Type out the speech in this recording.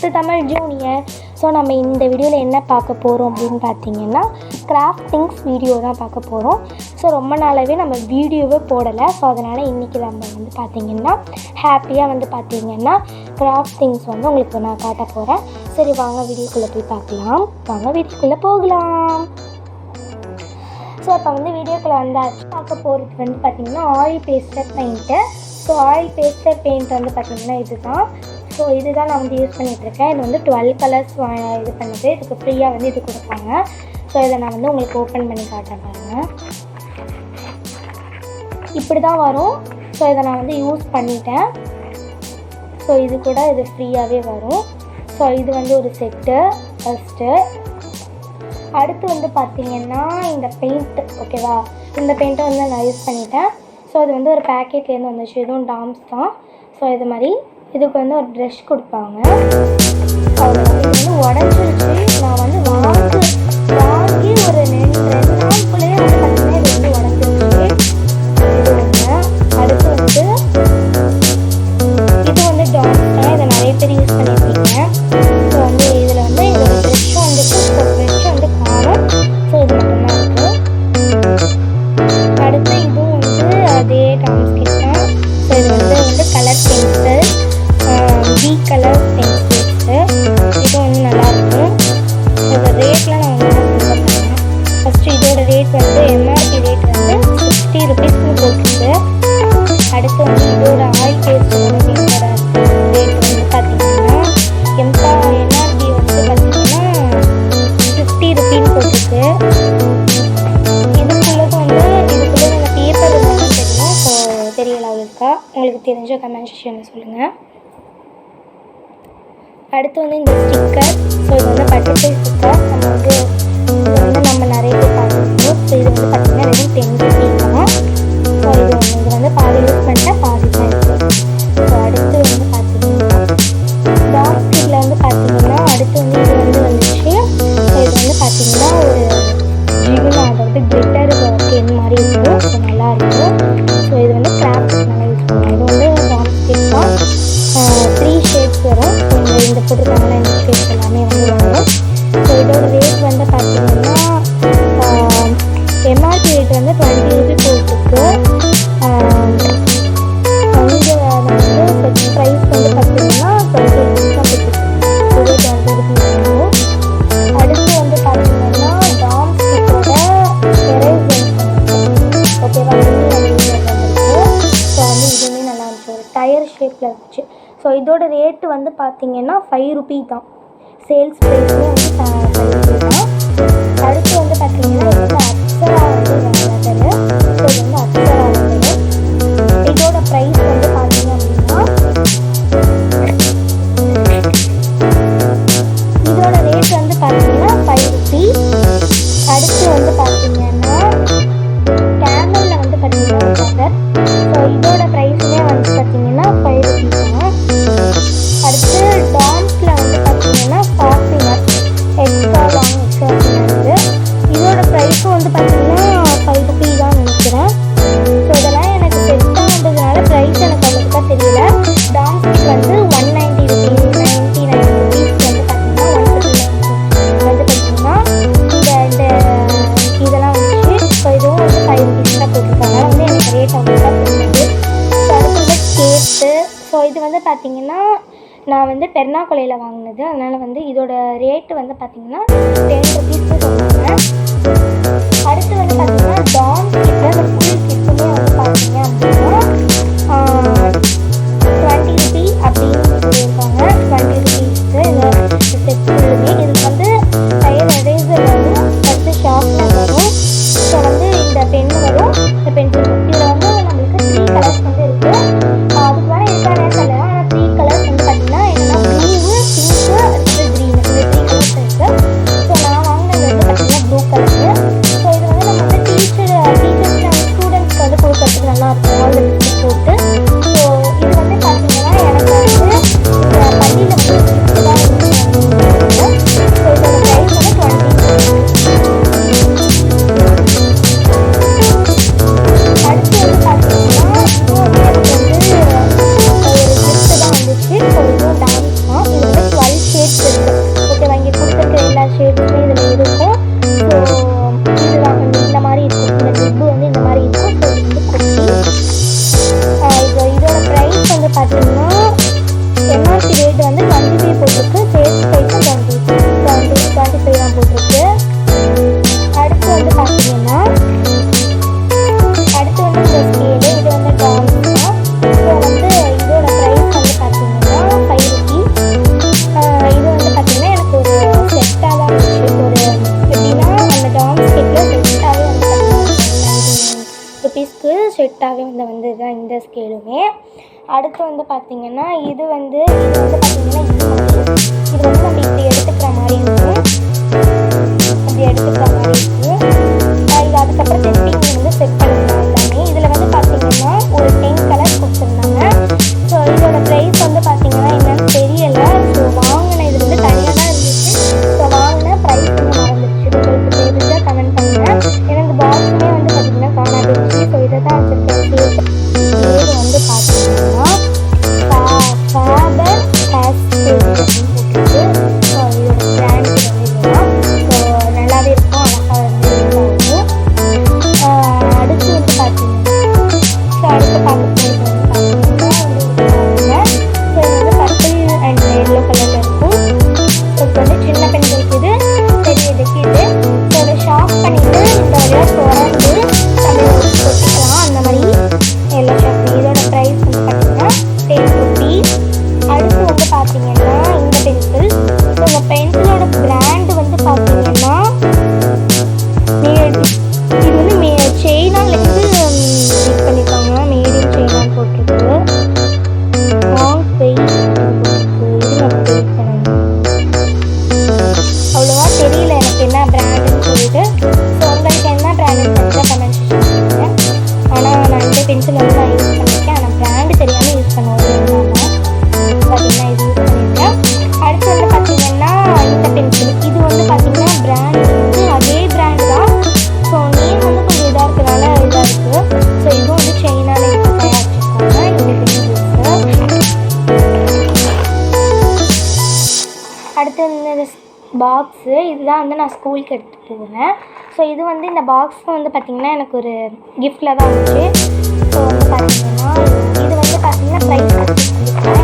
Back Tamil junior. So நம்ம இந்த வீடியோவில் என்ன பார்க்க போகிறோம் அப்படின்னு பார்த்தீங்கன்னா கிராஃப்டிங்ஸ் வீடியோ தான் பார்க்க போகிறோம் ஸோ ரொம்ப நாளாகவே நம்ம வீடியோவே போடலை. ஸோ அதனால் இன்றைக்கி நம்ம வந்து பார்த்திங்கன்னா ஹாப்பியாக வந்து பார்த்திங்கன்னா கிராஃப்டிங்ஸ் வந்து உங்களுக்கு நான் காட்ட போகிறேன் சரி வாங்க வீடியோக்குள்ளே போய் பார்க்கலாம். வாங்க வீடியோக்குள்ளே போகலாம். ஸோ இப்போ வந்து வீடியோக்குள்ளே வந்தாச்சு. பார்க்க போகிறது வந்து பார்த்திங்கன்னா oil pastel paint so oil pastel paint வந்து பார்த்திங்கன்னா இதுதான். ஸோ இதுதான் நான் வந்து யூஸ் பண்ணிகிட்ருக்கேன் இது வந்து டுவெல் கலர்ஸ் இது பண்ணுது. இதுக்கு ஃப்ரீயாக வந்து இது கொடுப்பாங்க. ஸோ இதை நான் வந்து உங்களுக்கு ஓப்பன் பண்ணி காட்டுறேன் பாருங்கள் இப்படி தான் வரும். ஸோ இதை நான் வந்து யூஸ் பண்ணிட்டேன். ஸோ இது கூட இது ஃப்ரீயாகவே வரும். ஸோ இது வந்து ஒரு செட்டு ஃபஸ்ட்டு அடுத்து வந்து பார்த்தீங்கன்னா இந்த பெயிண்ட் ஓகேவா இந்த பெயிண்ட்டை வந்து நான் யூஸ் பண்ணிட்டேன். ஸோ இது வந்து ஒரு பேக்கெட்லேருந்து வந்துச்சு. இதுவும் டாம்ஸ் தான். ஸோ இது மாதிரி இதுக்கு வந்து ஒரு ப்ரஷ் கொடுப்பாங்க. அவ்வளோதான் இது வந்து உடஞ்சிருச்சு. நான் வந்து வாங்கி சிக்ஸ்டி ருபீஸ்னு போட்டுருக்கு அடுத்து வந்து இதோட ஆயில் பேஸ்டோட ரேட் வந்து பார்த்தீங்கன்னா எம்கா வந்து பார்த்தீங்கன்னா ஃபிஃப்டி ருபீன்னு போட்டிருக்கு இதுக்குள்ளது வந்து இதுக்குள்ளது அந்த பேப்பர் தெரியும் ஸோ தெரியல அவ்வளோக்கா உங்களுக்கு தெரிஞ்ச கமெண்ட் செக்ஷனில் சொல்லுங்கள் அடுத்து வந்து இந்த ஸ்டிக்கர் ஸோ இது வந்து பட்டர்ஃப்ளை ஸ்டிக்கர் நம்ம வந்து இது வந்து நம்ம நிறைய ஸோ இது வந்து பார்த்திங்கன்னா வெறும் டென் ருபீ ஒரு டயர் ஷேப்பில் இருந்துச்சு ஸோ இதோட ரேட்டு வந்து பார்த்தீங்கன்னா ஃபைவ் ருபீ தான். சேல்ஸ் ப்ரைஸுமே வந்து அடுத்து வந்து பார்த்தீங்கன்னா பெருனாக்குலையில் வாங்கினது. அதனால் வந்து இதோட ரேட்டு வந்து பார்த்தீங்கன்னா டென் ருபீஸ்க்கு சொன்னாங்க அடுத்து வந்து பார்த்தீங்கன்னா டான் கிட்ட அந்த ஃபுல் கிட்டுமே லேடிஸ்க்கு செட் வந்து வந்தது இந்த ஸ்கேலுமே. அடுத்து வந்து பார்த்திங்கன்னா இது வந்து இது வந்து பார்த்திங்கன்னா இது வந்து நம்ம இப்படி எடுத்துக்கிற மாதிரி இருக்கும் இப்படி எடுத்துக்கிற மாதிரி இருக்குது இது அதுக்கப்புறம் இந்த பாக்ஸு இதுதான் வந்து நான் ஸ்கூலுக்கு எடுத்துகிட்டு போவேன். ஸோ இது வந்து இந்த பாக்ஸ் வந்து பார்த்திங்கன்னா எனக்கு ஒரு கிஃப்டில் தான் வந்துச்சு. ஸோ வந்து பார்த்திங்கன்னா இது வந்து பார்த்திங்கன்னா ப்ரைஸ்